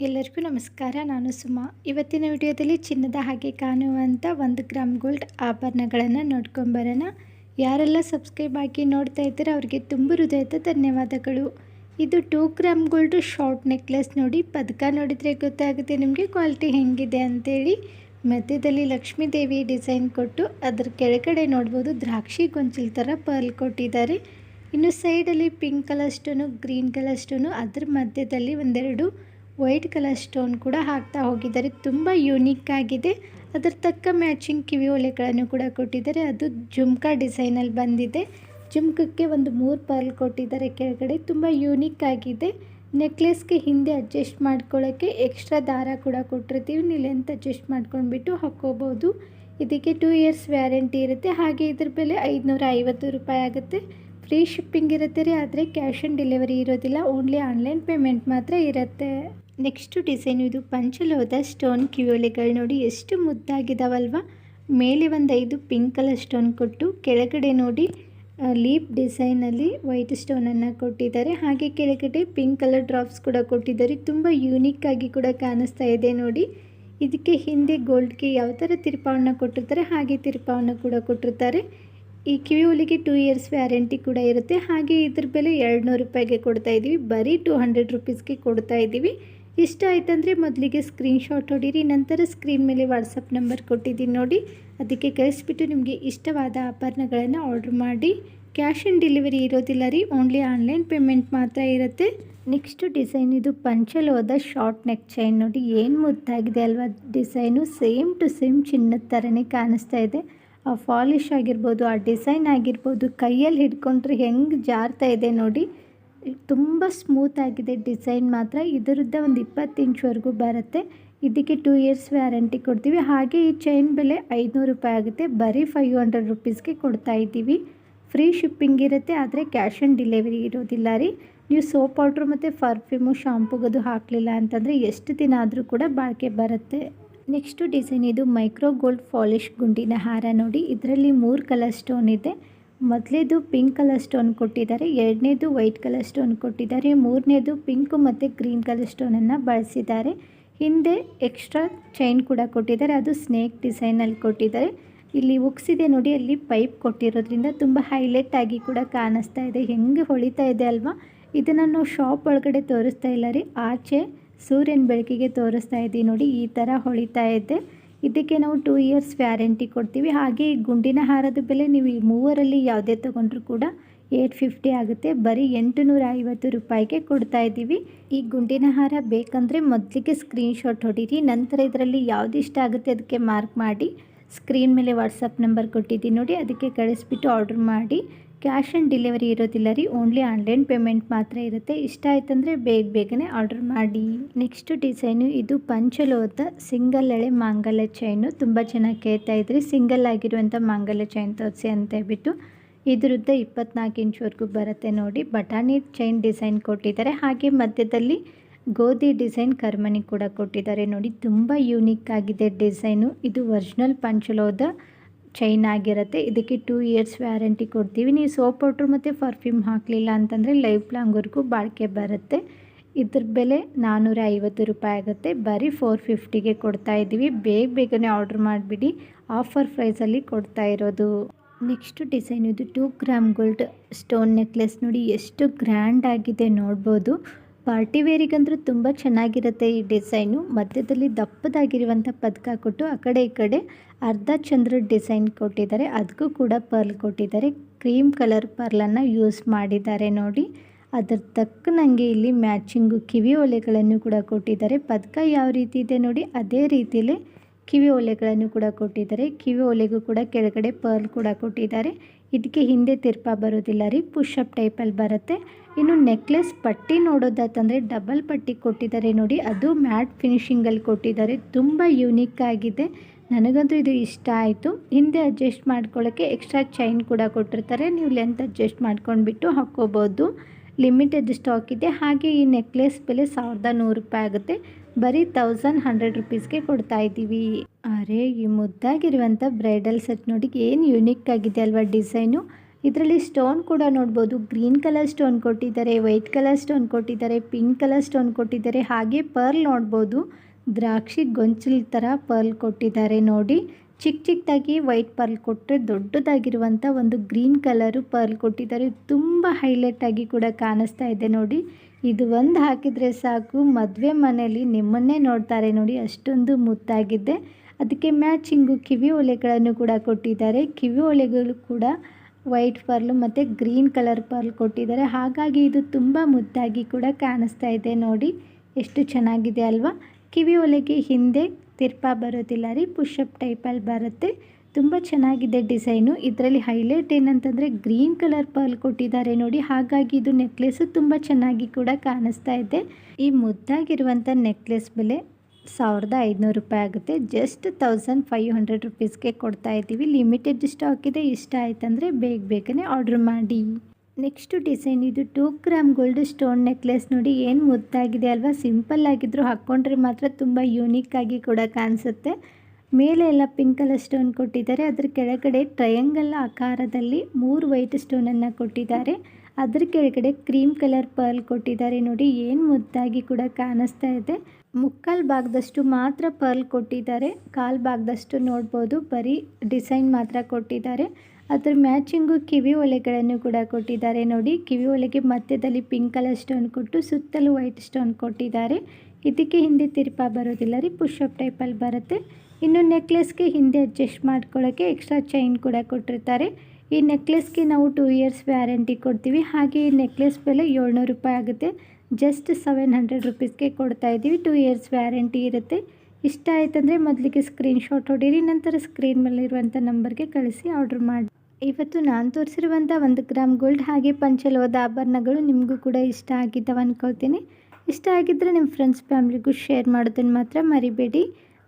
ಎಲ್ಲರಿಗೂ ನಮಸ್ಕಾರ, ನಾನು ಸುಮಾ. ಇವತ್ತಿನ ವಿಡಿಯೋದಲ್ಲಿ ಚಿನ್ನದ ಹಾಗೆ ಕಾಣುವಂಥ ಒಂದು ಗ್ರಾಮ್ ಗೋಲ್ಡ್ ಆಭರಣಗಳನ್ನು ನೋಡ್ಕೊಂಬರೋಣ ಯಾರೆಲ್ಲ ಸಬ್ಸ್ಕ್ರೈಬ್ ಆಗಿ ನೋಡ್ತಾ ಇದ್ದಾರೆ, ಅವರಿಗೆ ತುಂಬ ಹೃದಯದ ಧನ್ಯವಾದಗಳು. ಇದು two gram gold short necklace ನೋಡಿ ಪದಕ ನೋಡಿದರೆ ಗೊತ್ತಾಗುತ್ತೆ ನಿಮಗೆ ಕ್ವಾಲಿಟಿ ಹೆಂಗಿದೆ ಅಂತೇಳಿ. ಮಧ್ಯದಲ್ಲಿ ಲಕ್ಷ್ಮೀ ದೇವಿ ಡಿಸೈನ್ ಕೊಟ್ಟು ಅದರ ಕೆಳಗಡೆ ನೋಡ್ಬೋದು ದ್ರಾಕ್ಷಿ ಗೊಂಚಲ್ ಥರ ಪರ್ಲ್ ಕೊಟ್ಟಿದ್ದಾರೆ. ಇನ್ನು ಸೈಡಲ್ಲಿ pink colour stone green colour stone ಅದ್ರ ಮಧ್ಯದಲ್ಲಿ ಒಂದೆರಡು ವೈಟ್ ಕಲರ್ ಸ್ಟೋನ್ ಕೂಡ ಹಾಕ್ತಾ ಹೋಗಿದ್ದಾರೆ. ತುಂಬ ಯೂನಿಕ್ ಆಗಿದೆ. ಅದರ ತಕ್ಕ ಮ್ಯಾಚಿಂಗ್ ಕಿವಿ ಒಲೆಗಳನ್ನು ಕೂಡ ಕೊಟ್ಟಿದ್ದಾರೆ. ಅದು ಜುಮ್ಕಾ ಡಿಸೈನಲ್ಲಿ ಬಂದಿದೆ. ಜುಮ್ಕಕ್ಕೆ ಒಂದು ಮೂರು ಪರ್ಲ್ ಕೊಟ್ಟಿದ್ದಾರೆ ಕೆಳಗಡೆ. ತುಂಬ ಯೂನಿಕ್ ಆಗಿದೆ. ನೆಕ್ಲೆಸ್ಗೆ ಹಿಂದೆ ಅಡ್ಜಸ್ಟ್ ಮಾಡ್ಕೊಳ್ಳೋಕ್ಕೆ ಎಕ್ಸ್ಟ್ರಾ ದಾರ ಕೂಡ ಕೊಟ್ಟಿರ್ತೀವಿ. ನೀವು ಲೆಂತ್ ಅಡ್ಜಸ್ಟ್ ಮಾಡ್ಕೊಂಡ್ಬಿಟ್ಟು ಹಾಕ್ಕೋಬೋದು. ಇದಕ್ಕೆ ಟೂ ಇಯರ್ಸ್ ವ್ಯಾರಂಟಿ ಇರುತ್ತೆ. ಹಾಗೆ ಇದ್ರ ಬೆಲೆ ಐದುನೂರ ಐವತ್ತು ರೂಪಾಯಿ ಆಗುತ್ತೆ. ಫ್ರೀ ಶಿಪ್ಪಿಂಗ್ ಇರುತ್ತೆ ರೀ, ಆದರೆ ಕ್ಯಾಶ್ ಆನ್ ಡೆಲಿವರಿ ಇರೋದಿಲ್ಲ. ಓನ್ಲಿ ಆನ್ಲೈನ್ ಪೇಮೆಂಟ್ ಮಾತ್ರ ಇರುತ್ತೆ. ನೆಕ್ಸ್ಟು ಡಿಸೈನ್ ಇದು ಪಂಚಲೋದ ಸ್ಟೋನ್ ಕಿವಿಯೋಲೆಗಳು ನೋಡಿ, ಎಷ್ಟು ಮುದ್ದಾಗಿದ್ದಾವಲ್ವ ಮೇಲೆ ಒಂದು ಐದು ಪಿಂಕ್ ಕಲರ್ ಸ್ಟೋನ್ ಕೊಟ್ಟು, ಕೆಳಗಡೆ ನೋಡಿ ಲೀಪ್ ಡಿಸೈನಲ್ಲಿ ವೈಟ್ ಸ್ಟೋನನ್ನು ಕೊಟ್ಟಿದ್ದಾರೆ. ಹಾಗೆ ಕೆಳಗಡೆ ಪಿಂಕ್ ಕಲರ್ ಡ್ರಾಪ್ಸ್ ಕೂಡ ಕೊಟ್ಟಿದ್ದಾರೆ. ತುಂಬ ಯೂನಿಕ್ ಆಗಿ ಕೂಡ ಕಾಣಿಸ್ತಾ ಇದೆ ನೋಡಿ. ಇದಕ್ಕೆ ಹಿಂದೆ ಗೋಲ್ಡ್ಗೆ ಯಾವ ಥರ ತಿರುಪಾವನ್ನ ಕೊಟ್ಟಿರ್ತಾರೆ, ಹಾಗೆ ತಿರ್ಪಾವನ್ನ ಕೂಡ ಕೊಟ್ಟಿರ್ತಾರೆ. ಈ ಕಿವಿ ಹುಲಿಗೆ ಟೂ ಇಯರ್ಸ್ ವ್ಯಾರಂಟಿ ಕೂಡ ಇರುತ್ತೆ. ಹಾಗೆ ಇದ್ರ ಬೆಲೆ ಎರಡು ನೂರು ರೂಪಾಯಿಗೆ ಕೊಡ್ತಾ ಇದ್ದೀವಿ ಬರೀ ಟೂ ಹಂಡ್ರೆಡ್ ರುಪೀಸ್ಗೆ ಕೊಡ್ತಾ ಇದ್ದೀವಿ ಇಷ್ಟ ಆಯ್ತಂದರೆ ಮೊದಲಿಗೆ ಸ್ಕ್ರೀನ್ಶಾಟ್ ಹೊಡೀರಿ, ನಂತರ ಸ್ಕ್ರೀನ್ ಮೇಲೆ ವಾಟ್ಸಪ್ ನಂಬರ್ ಕೊಟ್ಟಿದ್ದೀನಿ ನೋಡಿ. ಅದಕ್ಕೆ ಕಳಿಸ್ಬಿಟ್ಟು ನಿಮಗೆ ಇಷ್ಟವಾದ ಆಭರಣಗಳನ್ನು ಆರ್ಡ್ರ್ ಮಾಡಿ. ಕ್ಯಾಶ್ ಆನ್ ಡೆಲಿವರಿ ಇರೋದಿಲ್ಲ ರೀ ಓನ್ಲಿ ಆನ್ಲೈನ್ ಪೇಮೆಂಟ್ ಮಾತ್ರ ಇರುತ್ತೆ. ನೆಕ್ಸ್ಟು ಡಿಸೈನ್ ಇದು ಪಂಚಲೋದ ಶಾರ್ಟ್ ನೆಕ್ ಚೈನ್ ನೋಡಿ, ಏನು ಮುದ್ದಾಗಿದೆ ಅಲ್ವಾ ಡಿಸೈನು ಸೇಮ್ ಟು ಸೇಮ್ ಚಿನ್ನದ ಥರನೇ ಕಾಣಿಸ್ತಾ ಇದೆ. ಆ ಫಾಲಿಶ್ ಆಗಿರ್ಬೋದು, ಆ ಡಿಸೈನ್ ಆಗಿರ್ಬೋದು, ಕೈಯಲ್ಲಿ ಹಿಡ್ಕೊಂಡ್ರೆ ಹೆಂಗೆ ಜಾರ್ತಾ ಇದೆ ನೋಡಿ. ತುಂಬ ಸ್ಮೂತ್ ಆಗಿದೆ ಡಿಸೈನ್ ಮಾತ್ರ. ಇದರದ್ದ ಒಂದು ಇಪ್ಪತ್ತು ಇಂಚ್ವರೆಗೂ ಬರುತ್ತೆ. ಇದಕ್ಕೆ ಟೂ ಇಯರ್ಸ್ ವ್ಯಾರಂಟಿ ಕೊಡ್ತೀವಿ. ಹಾಗೆ ಈ ಚೈನ್ ಬೆಲೆ ಐದುನೂರು ರೂಪಾಯಿ ಆಗುತ್ತೆ. ಬರೀ ಫೈವ್ ಹಂಡ್ರೆಡ್ ರುಪೀಸ್ಗೆ ಕೊಡ್ತಾ ಇದ್ದೀವಿ. ಫ್ರೀ ಶಿಪ್ಪಿಂಗ್ ಇರುತ್ತೆ, ಆದರೆ ಕ್ಯಾಶ್ ಆನ್ ಡೆಲಿವರಿ ಇರೋದಿಲ್ಲ ರೀ. ನೀವು ಸೋಪ್ ಪೌಡ್ರು ಮತ್ತು ಪರ್ಫ್ಯೂಮು ಶಾಂಪುಗದು ಹಾಕಲಿಲ್ಲ ಅಂತಂದರೆ ಎಷ್ಟು ದಿನ ಆದರೂ ಕೂಡ ಬಾಳಿಕೆ ಬರುತ್ತೆ. ನೆಕ್ಸ್ಟು ಡಿಸೈನ್ ಇದು ಮೈಕ್ರೋ ಗೋಲ್ಡ್ ಫಾಲಿಶ್ ಗುಂಡಿನ ಹಾರ ನೋಡಿ. ಇದರಲ್ಲಿ ಮೂರು ಕಲರ್ ಸ್ಟೋನ್ ಇದೆ. ಮೊದಲೇದು ಪಿಂಕ್ ಕಲರ್ ಸ್ಟೋನ್ ಕೊಟ್ಟಿದ್ದಾರೆ, ಎರಡನೇದು ವೈಟ್ ಕಲರ್ ಸ್ಟೋನ್ ಕೊಟ್ಟಿದ್ದಾರೆ, ಮೂರನೇದು ಪಿಂಕು ಮತ್ತು ಗ್ರೀನ್ ಕಲರ್ ಸ್ಟೋನನ್ನು ಬಳಸಿದ್ದಾರೆ. ಹಿಂದೆ ಎಕ್ಸ್ಟ್ರಾ ಚೈನ್ ಕೂಡ ಕೊಟ್ಟಿದ್ದಾರೆ, ಅದು ಸ್ನೇಕ್ ಡಿಸೈನಲ್ಲಿ ಕೊಟ್ಟಿದ್ದಾರೆ. ಇಲ್ಲಿ ಉಕ್ಸಿದೆ ನೋಡಿ, ಅಲ್ಲಿ ಪೈಪ್ ಕೊಟ್ಟಿರೋದ್ರಿಂದ ತುಂಬ ಹೈಲೈಟ್ ಆಗಿ ಕೂಡ ಕಾಣಿಸ್ತಾ ಇದೆ. ಹೆಂಗೆ ಹೊಳಿತಾ ಇದೆ ಅಲ್ವಾ? ಇದನ್ನು ನಾವು ಶಾಪ್ ಒಳಗಡೆ ತೋರಿಸ್ತಾ ಇಲ್ಲ ರೀ. ಆಚೆ ಸೂರ್ಯನ ಬೆಳಕಿಗೆ ತೋರಿಸ್ತಾ ಇದ್ದೀವಿ ನೋಡಿ, ಈ ಥರ ಹೊಳಿತಾ ಇದೆ. ಇದಕ್ಕೆ ನಾವು ಟೂ ಇಯರ್ಸ್ ವ್ಯಾರಂಟಿ ಕೊಡ್ತೀವಿ. ಹಾಗೆ ಈ ಗುಂಡಿನ ಹಾರದ ಬೆಲೆ ನೀವು ಈ ಮೂವರಲ್ಲಿ ಯಾವುದೇ ತೊಗೊಂಡ್ರು ಕೂಡ ಏಯ್ಟ್ ಫಿಫ್ಟಿ ಆಗುತ್ತೆ. ಬರೀ ಎಂಟು ನೂರ ಐವತ್ತು ರೂಪಾಯಿಗೆ ಕೊಡ್ತಾ ಇದ್ದೀವಿ. ಈ ಗುಂಡಿನ ಹಾರ ಬೇಕಂದರೆ ಮೊದಲಿಗೆ ಸ್ಕ್ರೀನ್ಶಾಟ್ ಹೊಡೀರಿ. ನಂತರ ಇದರಲ್ಲಿ ಯಾವುದು ಇಷ್ಟ ಆಗುತ್ತೆ ಅದಕ್ಕೆ ಮಾರ್ಕ್ ಮಾಡಿ. ಸ್ಕ್ರೀನ್ ಮೇಲೆ ವಾಟ್ಸಪ್ ನಂಬರ್ ಕೊಟ್ಟಿದ್ದೀನಿ ನೋಡಿ. ಅದಕ್ಕೆ ಕಳಿಸ್ಬಿಟ್ಟು ಆರ್ಡ್ರ್ ಮಾಡಿ. ಕ್ಯಾಶ್ ಆನ್ ಡೆಲಿವರಿ ಇರೋದಿಲ್ಲ ರೀ. ಓನ್ಲಿ ಆನ್ಲೈನ್ ಪೇಮೆಂಟ್ ಮಾತ್ರ ಇರುತ್ತೆ. ಇಷ್ಟ ಆಯ್ತಂದರೆ ಬೇಗ ಬೇಗನೆ ಆರ್ಡರ್ ಮಾಡಿ. ನೆಕ್ಸ್ಟ್ ಡಿಸೈನು ಇದು ಪಂಚಲೋದ ಸಿಂಗಲ್ ಎಳೆ ಮಾಂಗಲ್ಯ ಚೈನು ತುಂಬ ಚೆನ್ನಾಗಿ ಕೇಳ್ತಾ ಇದ್ರಿ. ಸಿಂಗಲ್ ಆಗಿರುವಂಥ ಮಾಂಗಲ್ಯ ಚೈನ್ ತೋರಿಸಿ ಅಂತ ಹೇಳ್ಬಿಟ್ಟು ಇದರದ್ದ ಇಪ್ಪತ್ನಾಲ್ಕು ಇಂಚ್ವರೆಗೂ ಬರುತ್ತೆ ನೋಡಿ. ಬಟಾಣಿ ಚೈನ್ ಡಿಸೈನ್ ಕೊಟ್ಟಿದ್ದಾರೆ. ಹಾಗೆ ಮಧ್ಯದಲ್ಲಿ ಗೋಧಿ ಡಿಸೈನ್ ಕರ್ಮಣಿ ಕೂಡ ಕೊಟ್ಟಿದ್ದಾರೆ ನೋಡಿ. ತುಂಬ ಯೂನಿಕ್ ಆಗಿದೆ ಡಿಸೈನು ಇದು ಒರಿಜಿನಲ್ ಪಂಚಲೋದ ಚೈನ್ ಆಗಿರುತ್ತೆ. ಇದಕ್ಕೆ ಟೂ ಇಯರ್ಸ್ ವ್ಯಾರಂಟಿ ಕೊಡ್ತೀವಿ. ನೀವು ಸೋಪ್ ಪೌಡ್ರ್ ಮತ್ತು ಪರ್ಫ್ಯೂಮ್ ಹಾಕಲಿಲ್ಲ ಅಂತಂದರೆ ಲೈಫ್ ಲಾಂಗ್ವರೆಗೂ ಬಾಳಿಕೆ ಬರುತ್ತೆ. ಇದ್ರ ಬೆಲೆ ನಾನ್ನೂರ ಐವತ್ತು ರೂಪಾಯಿ ಆಗುತ್ತೆ. ಬರೀ ಫೋರ್ ಫಿಫ್ಟಿಗೆ ಕೊಡ್ತಾ ಇದ್ದೀವಿ. ಬೇಗ ಬೇಗನೆ ಆರ್ಡ್ರ್ ಮಾಡಿಬಿಡಿ. ಆಫರ್ ಪ್ರೈಸಲ್ಲಿ ಕೊಡ್ತಾ ಇರೋದು. ನೆಕ್ಸ್ಟ್ ಡಿಸೈನ್ ಇದು two gram gold stone necklace ನೋಡಿ, ಎಷ್ಟು ಗ್ರ್ಯಾಂಡ್ ಆಗಿದೆ ನೋಡ್ಬೋದು. ಪಾರ್ಟಿ ವೇರಿಗಂದ್ರೂ ತುಂಬ ಚೆನ್ನಾಗಿರುತ್ತೆ ಈ ಡಿಸೈನು. ಮಧ್ಯದಲ್ಲಿ ದಪ್ಪದಾಗಿರುವಂಥ ಪದಕ ಕೊಟ್ಟು ಆ ಕಡೆ ಈ ಕಡೆ ಅರ್ಧ ಚಂದ್ರ ಡಿಸೈನ್ ಕೊಟ್ಟಿದ್ದಾರೆ. ಅದಕ್ಕೂ ಕೂಡ ಪರ್ಲ್ ಕೊಟ್ಟಿದ್ದಾರೆ. ಕ್ರೀಮ್ ಕಲರ್ ಪರ್ಲನ್ನು ಯೂಸ್ ಮಾಡಿದ್ದಾರೆ ನೋಡಿ. ಅದರ ತಕ್ಕನಂಗೆ ಇಲ್ಲಿ ಮ್ಯಾಚಿಂಗು ಕಿವಿ ಒಲೆಗಳನ್ನು ಕೂಡ ಕೊಟ್ಟಿದ್ದಾರೆ. ಪದಕ ಯಾವ ರೀತಿ ಇದೆ ನೋಡಿ, ಅದೇ ರೀತಿಯಲ್ಲೇ ಕಿವಿ ಒಲೆಗಳನ್ನು ಕೂಡ ಕೊಟ್ಟಿದ್ದಾರೆ. ಕಿವಿ ಒಲೆಗೂ ಕೂಡ ಕೆಳಗಡೆ ಪರ್ಲ್ ಕೂಡ ಕೊಟ್ಟಿದ್ದಾರೆ. ಇದಕ್ಕೆ ಹಿಂದೆ ತಿರ್ಪ ಬರೋದಿಲ್ಲ ರೀ. ಪುಷಪ್ ಟೈಪಲ್ಲಿ ಬರುತ್ತೆ. ಇನ್ನು ನೆಕ್ಲೆಸ್ ಪಟ್ಟಿ ನೋಡೋದಾತಂದರೆ ಡಬಲ್ ಪಟ್ಟಿ ಕೊಟ್ಟಿದ್ದಾರೆ ನೋಡಿ. ಅದು ಮ್ಯಾಟ್ ಫಿನಿಷಿಂಗಲ್ಲಿ ಕೊಟ್ಟಿದ್ದಾರೆ. ತುಂಬ ಯೂನಿಕ್ ಆಗಿದೆ. ನನಗಂತೂ ಇದು ಇಷ್ಟ ಆಯಿತು. ಹಿಂದೆ ಅಡ್ಜಸ್ಟ್ ಮಾಡ್ಕೊಳ್ಳೋಕ್ಕೆ ಎಕ್ಸ್ಟ್ರಾ ಚೈನ್ ಕೂಡ ಕೊಟ್ಟಿರ್ತಾರೆ. ನೀವು ಲೆಂತ್ ಅಡ್ಜಸ್ಟ್ ಮಾಡ್ಕೊಂಡ್ಬಿಟ್ಟು ಹಾಕ್ಕೋಬೋದು. ಲಿಮಿಟೆಡ್ ಸ್ಟಾಕ್ ಇದೆ. ಹಾಗೆ ಈ ನೆಕ್ಲೆಸ್ ಬೆಲೆ ಸಾವಿರದ ನೂರು ರೂಪಾಯಿ ಆಗುತ್ತೆ. ಬರೀ ತೌಸಂಡ್ ಹಂಡ್ರೆಡ್ ರುಪೀಸ್ಗೆ ಕೊಡ್ತಾ ಇದ್ದೀವಿ. ಅರೆ, ಈ ಮುದ್ದಾಗಿರುವಂಥ ಬ್ರೈಡಲ್ ಸೆಟ್ ನೋಡಿ ಏನು ಯುನಿಕ್ ಆಗಿದೆ ಅಲ್ವಾ ಡಿಸೈನು ಇದರಲ್ಲಿ ಸ್ಟೋನ್ ಕೂಡ ನೋಡ್ಬೋದು. ಗ್ರೀನ್ ಕಲರ್ ಸ್ಟೋನ್ ಕೊಟ್ಟಿದ್ದಾರೆ ವೈಟ್ ಕಲರ್ ಸ್ಟೋನ್ ಕೊಟ್ಟಿದ್ದಾರೆ ಪಿಂಕ್ ಕಲರ್ ಸ್ಟೋನ್ ಕೊಟ್ಟಿದ್ದಾರೆ. ಹಾಗೆ ಪರ್ಲ್ ನೋಡ್ಬೋದು. ದ್ರಾಕ್ಷಿ ಗೊಂಚಲ್ ಥರ ಪರ್ಲ್ ಕೊಟ್ಟಿದ್ದಾರೆ ನೋಡಿ. ಚಿಕ್ಕ ಚಿಕ್ಕದಾಗಿ ವೈಟ್ ಪರ್ಲ್ ಕೊಟ್ಟರೆ ದೊಡ್ಡದಾಗಿರುವಂಥ ಒಂದು ಗ್ರೀನ್ ಕಲರು ಪರ್ಲ್ ಕೊಟ್ಟಿದ್ದಾರೆ. ತುಂಬ ಹೈಲೈಟ್ ಆಗಿ ಕೂಡ ಕಾಣಿಸ್ತಾ ಇದೆ ನೋಡಿ. ಇದು ಒಂದು ಹಾಕಿದರೆ ಸಾಕು. ಮದುವೆ ಮನೆಯಲ್ಲಿ ನಿಮ್ಮನ್ನೇ ನೋಡ್ತಾರೆ ನೋಡಿ, ಅಷ್ಟೊಂದು ಮುದ್ದಾಗಿದೆ ಅದಕ್ಕೆ ಮ್ಯಾಚಿಂಗು ಕಿವಿ ಒಲೆಗಳನ್ನು ಕೂಡ ಕೊಟ್ಟಿದ್ದಾರೆ. ಕಿವಿ ಒಲೆಗಳು ಕೂಡ ವೈಟ್ ಪರ್ಲು ಮತ್ತು ಗ್ರೀನ್ ಕಲರ್ ಪರ್ಲ್ ಕೊಟ್ಟಿದ್ದಾರೆ. ಹಾಗಾಗಿ ಇದು ತುಂಬ ಮುದ್ದಾಗಿ ಕೂಡ ಕಾಣಿಸ್ತಾ ಇದೆ ನೋಡಿ. ಎಷ್ಟು ಚೆನ್ನಾಗಿದೆ ಅಲ್ವಾ? ಕಿವಿ ಒಲೆಗೆ ಹಿಂದೆ ತಿರ್ಪ ಬರೋದಿಲ್ಲ ರೀ, ಪುಷಪ್ ಟೈಪಲ್ಲಿ ಬರುತ್ತೆ. ತುಂಬ ಚೆನ್ನಾಗಿದೆ ಡಿಸೈನು. ಇದರಲ್ಲಿ ಹೈಲೈಟ್ ಏನಂತಂದರೆ ಗ್ರೀನ್ ಕಲರ್ ಪರ್ಲ್ ಕೊಟ್ಟಿದ್ದಾರೆ ನೋಡಿ. ಹಾಗಾಗಿ ಇದು ನೆಕ್ಲೆಸ್ಸು ತುಂಬ ಚೆನ್ನಾಗಿ ಕೂಡ ಕಾಣಿಸ್ತಾ ಇದೆ. ಈ ಮುದ್ದಾಗಿರುವಂಥ ನೆಕ್ಲೆಸ್ ಬೆಲೆ ಸಾವಿರದ ಐದುನೂರು ರೂಪಾಯಿ ಆಗುತ್ತೆ. ಜಸ್ಟ್ ತೌಸಂಡ್ ಫೈವ್ ಹಂಡ್ರೆಡ್ ರುಪೀಸ್ಗೆ ಕೊಡ್ತಾ ಇದ್ದೀವಿ. ಲಿಮಿಟೆಡ್ ಸ್ಟಾಕ್ ಇದೆ. ಇಷ್ಟ ಆಯ್ತಂದರೆ ಬೇಗ ಬೇಗನೆ ಆರ್ಡ್ರ್ ಮಾಡಿ. ನೆಕ್ಸ್ಟು ಡಿಸೈನ್ ಇದು two gram gold stone necklace ನೋಡಿ. ಏನು ಮುದ್ದಾಗಿದೆ ಅಲ್ವಾ? ಸಿಂಪಲ್ ಆಗಿದ್ರು ಹಾಕ್ಕೊಂಡ್ರೆ ಮಾತ್ರ ತುಂಬ ಯೂನಿಕ್ ಆಗಿ ಕೂಡ ಕಾಣಿಸುತ್ತೆ. ಮೇಲೆ ಎಲ್ಲ ಪಿಂಕ್ ಕಲರ್ ಸ್ಟೋನ್ ಕೊಟ್ಟಿದ್ದಾರೆ. ಅದ್ರ ಕೆಳಗಡೆ ಟ್ರಯಾಂಗಲ್ ಆಕಾರದಲ್ಲಿ ಮೂರು ವೈಟ್ ಸ್ಟೋನನ್ನು ಕೊಟ್ಟಿದ್ದಾರೆ. ಅದ್ರ ಕೆಳಗಡೆ ಕ್ರೀಮ್ ಕಲರ್ ಪರ್ಲ್ ಕೊಟ್ಟಿದ್ದಾರೆ. ನೋಡಿ, ಏನು ಮುದ್ದಾಗಿ ಕೂಡ ಕಾಣಿಸ್ತಾ ಇದೆ. ಮುಕ್ಕಾಲು ಭಾಗದಷ್ಟು ಮಾತ್ರ ಪರ್ಲ್ ಕೊಟ್ಟಿದ್ದಾರೆ. ಕಾಲು ಭಾಗದಷ್ಟು ನೋಡ್ಬೋದು. ಬರೀ ಡಿಸೈನ್ ಮಾತ್ರ ಕೊಟ್ಟಿದ್ದಾರೆ. ಅದ್ರ ಮ್ಯಾಚಿಂಗು ಕಿವಿ ಒಲೆಗಳನ್ನು ಕೂಡ ಕೊಟ್ಟಿದ್ದಾರೆ. ನೋಡಿ, ಕಿವಿ ಒಲೆಗೆ ಮಧ್ಯದಲ್ಲಿ ಪಿಂಕ್ ಕಲರ್ ಸ್ಟೋನ್ ಕೊಟ್ಟು ಸುತ್ತಲೂ ವೈಟ್ ಸ್ಟೋನ್ ಕೊಟ್ಟಿದ್ದಾರೆ. ಇದಕ್ಕೆ ಹಿಂದೆ ತಿರುಪ ಬರೋದಿಲ್ಲ ರೀ ಪುಷಪ್ ಟೈಪಲ್ಲಿ ಬರುತ್ತೆ. ಇನ್ನು ನೆಕ್ಲೆಸ್ಗೆ ಹಿಂದೆ ಅಡ್ಜಸ್ಟ್ ಮಾಡ್ಕೊಳ್ಳೋಕ್ಕೆ ಎಕ್ಸ್ಟ್ರಾ ಚೈನ್ ಕೂಡ ಕೊಟ್ಟಿರ್ತಾರೆ. ಈ ನೆಕ್ಲೆಸ್ಗೆ ನಾವು ಟೂ ಇಯರ್ಸ್ ವ್ಯಾರಂಟಿ ಕೊಡ್ತೀವಿ. ಹಾಗೆ ಈ ನೆಕ್ಲೆಸ್ ಬೆಲೆ ಏಳ್ನೂರು ರೂಪಾಯಿ ಆಗುತ್ತೆ. ಜಸ್ಟ್ ಸೆವೆನ್ ಹಂಡ್ರೆಡ್ ರುಪೀಸ್ಗೆ ಕೊಡ್ತಾ ಇದ್ದೀವಿ. ಟೂ ಇಯರ್ಸ್ ವ್ಯಾರಂಟಿ ಇರುತ್ತೆ. ಇಷ್ಟ ಆಯ್ತಂದರೆ ಮೊದಲಿಗೆ ಸ್ಕ್ರೀನ್ಶಾಟ್ ಹೊಡೀರಿ, ನಂತರ ಸ್ಕ್ರೀನ್ ಮೇಲಿರುವಂಥ ನಂಬರ್ಗೆ ಕಳಿಸಿ ಆರ್ಡ್ರ್ ಮಾಡಿ. ಇವತ್ತು ನಾನು ತೋರಿಸಿರುವಂಥ ಒಂದು ಗ್ರಾಮ್ ಗೋಲ್ಡ್ ಹಾಗೆ ಪಂಚಲೋದ ಆಭರಣಗಳು ನಿಮಗೂ ಕೂಡ ಇಷ್ಟ ಆಗಿದ್ದಾವೆ ಅಂದ್ಕೊಳ್ತೀನಿ ಇಷ್ಟ ಆಗಿದ್ದರೆ ನಿಮ್ಮ ಫ್ರೆಂಡ್ಸ್ ಫ್ಯಾಮ್ಲಿಗೂ ಶೇರ್ ಮಾಡೋದನ್ನು ಮಾತ್ರ ಮರಿಬೇಡಿ.